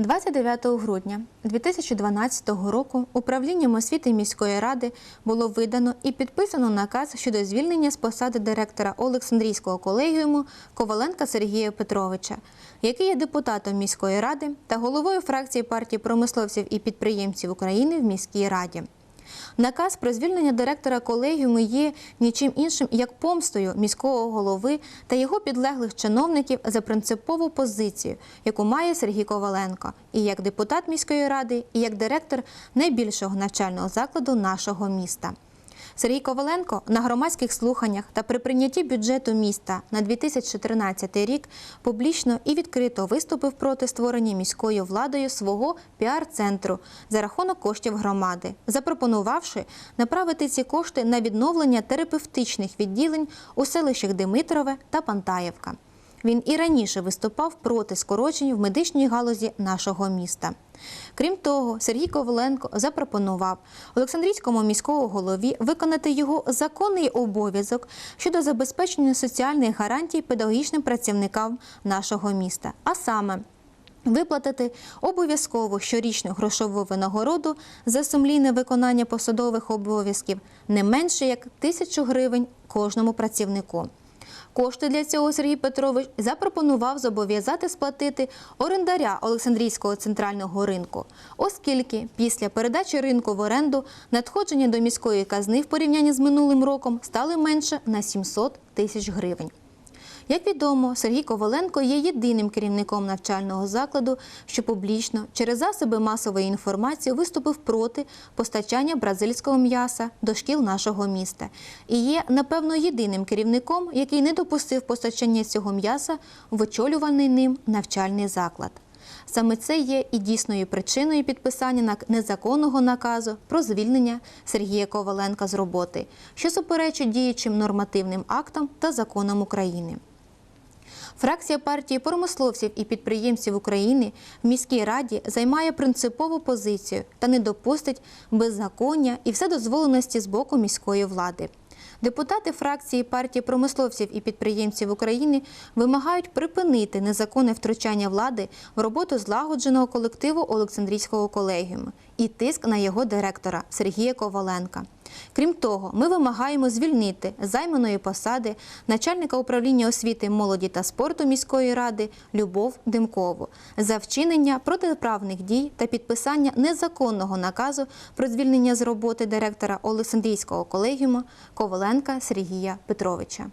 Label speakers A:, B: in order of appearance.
A: 29 грудня 2012 року управлінням освіти міської ради було видано і підписано наказ щодо звільнення з посади директора Олександрійського колегіуму Коваленка Сергія Петровича, який є депутатом міської ради та головою фракції партії промисловців і підприємців України в міській раді. Наказ про звільнення директора колегіуму є нічим іншим як помстою міського голови та його підлеглих чиновників за принципову позицію, яку має Сергій Коваленко, і як депутат міської ради, і як директор найбільшого навчального закладу нашого міста. Сергій Коваленко на громадських слуханнях та при прийнятті бюджету міста на 2013 рік публічно і відкрито виступив проти створення міською владою свого піар-центру за рахунок коштів громади, запропонувавши направити ці кошти на відновлення терапевтичних відділень у селищах Димитрове та Пантаєвка. Він і раніше виступав проти скорочень в медичній галузі нашого міста. Крім того, Сергій Коваленко запропонував Олександрійському міському голові виконати його законний обов'язок щодо забезпечення соціальних гарантій педагогічним працівникам нашого міста, а саме Виплатити обов'язково щорічну грошову винагороду за сумлінне виконання посадових обов'язків не менше як тисячу гривень кожному працівнику. Кошти для цього Сергій Петрович запропонував зобов'язати сплатити орендаря Олександрійського центрального ринку, оскільки після передачі ринку в оренду надходження до міської казни в порівнянні з минулим роком стали менше на 700 тисяч гривень. Як відомо, Сергій Коваленко є єдиним керівником навчального закладу, що публічно через засоби масової інформації виступив проти постачання бразильського м'яса до шкіл нашого міста і є, напевно, єдиним керівником, який не допустив постачання цього м'яса в очолюваний ним навчальний заклад. Саме це є і дійсною причиною підписання незаконного наказу про звільнення Сергія Коваленка з роботи, що суперечить діючим нормативним актам та законам України. Фракція партії промисловців і підприємців України в міській раді займає принципову позицію та не допустить беззаконня і вседозволеності з боку міської влади. Депутати фракції партії промисловців і підприємців України вимагають припинити незаконне втручання влади в роботу злагодженого колективу Олександрійського колегіуму і тиск на його директора Сергія Коваленка. Крім того, ми вимагаємо звільнити займаної посади начальника управління освіти, молоді та спорту міської ради Любов Димкову за вчинення протиправних дій та підписання незаконного наказу про звільнення з роботи директора Олександрійського колегіуму Коваленка Сергія Петровича.